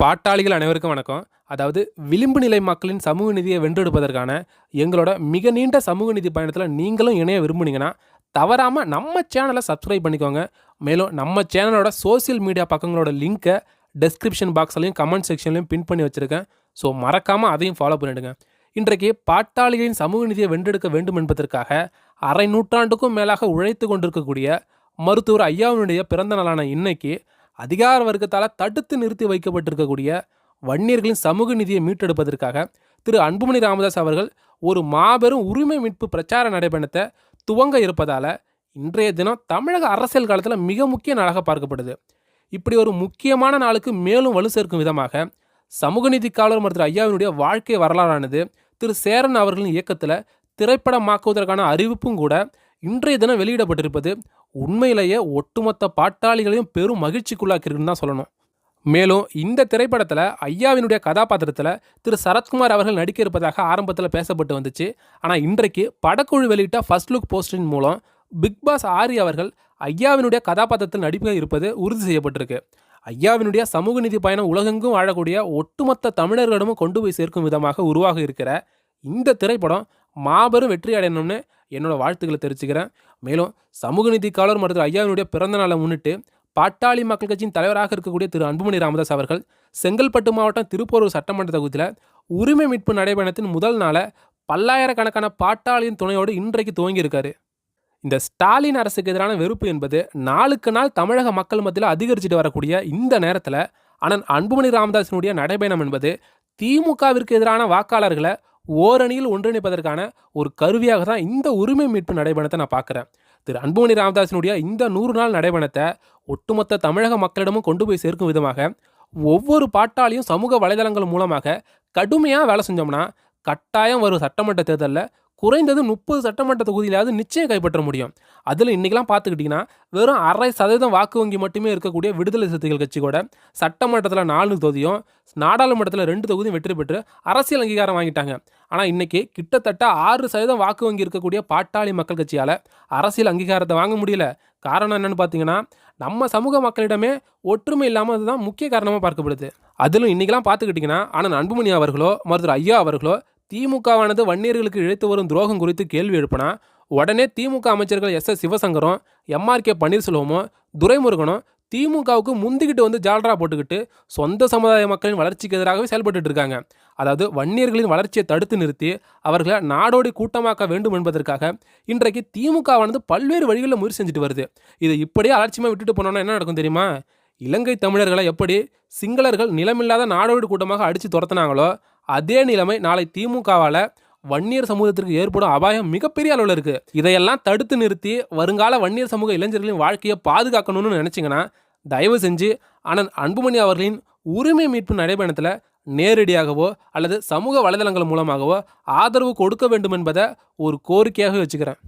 பாட்டாளிகள் அனைவருக்கும் வணக்கம். அதாவது விளிம்பு நிலை மக்களின் சமூக நிதியை வென்றெடுப்பதற்கான எங்களோட மிக நீண்ட சமூக நிதி பயணத்தில் நீங்களும் இணைய விரும்புனீங்கன்னா தவறாமல் நம்ம சேனலை சப்ஸ்கிரைப் பண்ணிக்கோங்க. மேலும் நம்ம சேனலோட சோஷியல் மீடியா பக்கங்களோட லிங்க்கை டெஸ்கிரிப்ஷன் பாக்ஸ்லையும் கமெண்ட் செக்ஷன்லையும் பின் பண்ணி வச்சுருக்கேன். ஸோ மறக்காமல் அதையும் ஃபாலோ பண்ணிவிடுங்க இன்றைக்கு பாட்டாளிகளின் சமூக நிதியை வென்றெடுக்க வேண்டும் என்பதற்காக அரை நூற்றாண்டுக்கும் மேலாக உழைத்து கொண்டிருக்கக்கூடிய மருத்துவர் ஐயாவினுடைய பிறந்த நாளான இன்னைக்கு அதிகார வர்க்கத்தால் தடுத்து நிறுத்தி வைக்கப்பட்டிருக்கக்கூடிய வன்னியர்களின் சமூக நிதியை மீட்டெடுப்பதற்காக திரு அன்புமணி ராமதாஸ் அவர்கள் ஒரு மாபெரும் உரிமை மீட்பு பிரச்சார நடைபயணத்தை துவங்க இருப்பதால் இன்றைய தினம் தமிழக அரசியல் காலத்தில் மிக முக்கிய நாளாக பார்க்கப்படுது இப்படி ஒரு முக்கியமான நாளுக்கு மேலும் வலு சேர்க்கும் விதமாக சமூக நீதி காவலர் மருத்துவர் ஐயாவினுடைய வாழ்க்கை வரலாறானது திரு சேரன் அவர்களின் இயக்கத்தில் திரைப்படமாக்குவதற்கான அறிவிப்பும் கூட இன்றைய தினம் வெளியிடப்பட்டிருப்பது உண்மையிலேயே ஒட்டுமொத்த பாட்டாளிகளையும் பெரும் மகிழ்ச்சிக்குள்ளாக்கிருக்குன்னு தான் சொல்லணும். மேலும் இந்த திரைப்படத்தில் ஐயாவினுடைய கதாபாத்திரத்தில் திரு. சரத்குமார் அவர்கள் நடிக்க இருப்பதாக ஆரம்பத்தில் பேசப்பட்டு வந்துச்சு. ஆனால் இன்றைக்கு படக்குழு வெளியிட்ட ஃபர்ஸ்ட் லுக் போஸ்டரின் மூலம் பிக் பாஸ் ஆரி அவர்கள் ஐயாவினுடைய கதாபாத்திரத்தில் நடிக்க இருப்பது உறுதி செய்யப்பட்டிருக்கு. ஐயாவினுடைய சமூக நிதி பயணம் உலகெங்கும் வாழக்கூடிய ஒட்டுமொத்த தமிழர்களிடமும் கொண்டு போய் சேர்க்கும் விதமாக உருவாக இருக்கிற இந்த திரைப்படம் மாபெரும் வெற்றி அடையணும்னு என்னோட வாழ்த்துக்களை தெரிவிச்சுக்கிறேன். மேலும் சமூக நீதி காவலர் மருத்துவர் ஐயாவினுடைய பிறந்த நாளை முன்னிட்டு பாட்டாளி மக்கள் கட்சியின் தலைவராக இருக்கக்கூடிய திரு அன்புமணி ராமதாஸ் அவர்கள் செங்கல்பட்டு மாவட்டம் திருப்பூரூர் சட்டமன்ற தொகுதியில் உரிமை மீட்பு நடைபயணத்தின் முதல் நாளை பல்லாயிரக்கணக்கான பாட்டாளியின் துணையோடு இன்றைக்கு துவங்கியிருக்காரு இந்த ஸ்டாலின் அரசுக்கு எதிரான வெறுப்பு என்பது நாளுக்கு நாள் தமிழக மக்கள் மத்தியில் அதிகரிச்சுட்டு வரக்கூடிய இந்த நேரத்தில் அண்ணன் அன்புமணி ராமதாஸினுடைய நடைபயணம் என்பது திமுகவிற்கு எதிரான வாக்காளர்களை ஓரணியில் ஒன்றிணைப்பதற்கான ஒரு கருவியாக தான் இந்த உரிமை மீட்பு நடைபயணத்தை நான் பார்க்குறேன். திரு. அன்புமணி ராமதாசினுடைய இந்த நூறு நாள் நடைபயணத்தை ஒட்டுமொத்த தமிழக மக்களிடமும் கொண்டு போய் சேர்க்கும் விதமாக ஒவ்வொரு பாட்டாளியும் சமூக வலைதளங்கள் மூலமாக கடுமையாக வேலை செஞ்சோம்னா கட்டாயம் வரும் சட்டமன்ற தேர்தலில் குறைந்தது முப்பது சட்டமன்ற தொகுதியிலாவது நிச்சயம் கைப்பற்ற முடியும். அதில் இன்றைக்கெலாம் பார்த்துக்கிட்டிங்கன்னா வெறும் அரை சதவீதம் வாக்கு வங்கி மட்டுமே இருக்கக்கூடிய விடுதலை சிறுத்தைகள் கட்சி கூட சட்டமன்றத்தில் நாலு தொகுதியும் நாடாளுமன்றத்தில் ரெண்டு தொகுதியும் வெற்றி பெற்று அரசியல் அங்கீகாரம் வாங்கிட்டாங்க. ஆனால் இன்றைக்கி கிட்டத்தட்ட ஆறு சதவீதம் வாக்கு வங்கி இருக்கக்கூடிய பாட்டாளி மக்கள் கட்சியால் அரசியல் அங்கீகாரத்தை வாங்க முடியல. காரணம் என்னென்னு பார்த்தீங்கன்னா நம்ம சமூக மக்களிடமே ஒற்றுமை இல்லாமல் அதுதான் முக்கிய காரணமாக பார்க்கப்படுது. அதிலும் இன்றைக்கெலாம் பார்த்துக்கிட்டிங்கன்னா ஆனால் அன்புமணி அவர்களோ மருத்துவர் ஐயா அவர்களோ திமுகவானது வன்னியர்களுக்கு இழைத்து வரும் துரோகம் குறித்து கேள்வி எழுப்பினா உடனே திமுக அமைச்சர்கள் எஸ். எஸ். சிவசங்கரும் எம்ஆர்கே பன்னீர்செல்வமும் துரைமுருகனும் திமுகவுக்கு முந்திக்கிட்டு வந்து ஜால்ரா போட்டுக்கிட்டு சொந்த சமுதாய மக்களின் வளர்ச்சிக்கு எதிராகவே செயல்பட்டு இருக்காங்க. அதாவது வன்னியர்களின் வளர்ச்சியை தடுத்து நிறுத்தி அவர்களை நாடோடி கூட்டமாக்க வேண்டும் என்பதற்காக இன்றைக்கு திமுகவானது பல்வேறு வழிகளில் முயற்சி செஞ்சுட்டு வருது. இதை இப்படியே அலட்சியமாக விட்டுட்டு போனோம்னா என்ன நடக்கும் தெரியுமா? இலங்கை தமிழர்களை எப்படி சிங்களர்கள் நிலமில்லாத நாடோடி கூட்டமாக அடித்து துரத்துனாங்களோ அதே நிலைமை நாளை திமுகவால் வன்னியர் சமூகத்திற்கு ஏற்படும் அபாயம் மிகப்பெரிய அளவில் இருக்குது இதையெல்லாம் தடுத்து நிறுத்தி வருங்கால வன்னியர் சமூக இளைஞர்களின் வாழ்க்கையை பாதுகாக்கணும்னு நினச்சிங்கன்னா தயவு செஞ்சு அண்ணன் அன்புமணி அவர்களின் உரிமை மீட்பு நடைபயணத்தில் நேரடியாகவோ அல்லது சமூக வலைதளங்கள் மூலமாகவோ ஆதரவு கொடுக்க வேண்டும் என்பதை ஒரு கோரிக்கையாக வச்சுக்கிறேன்.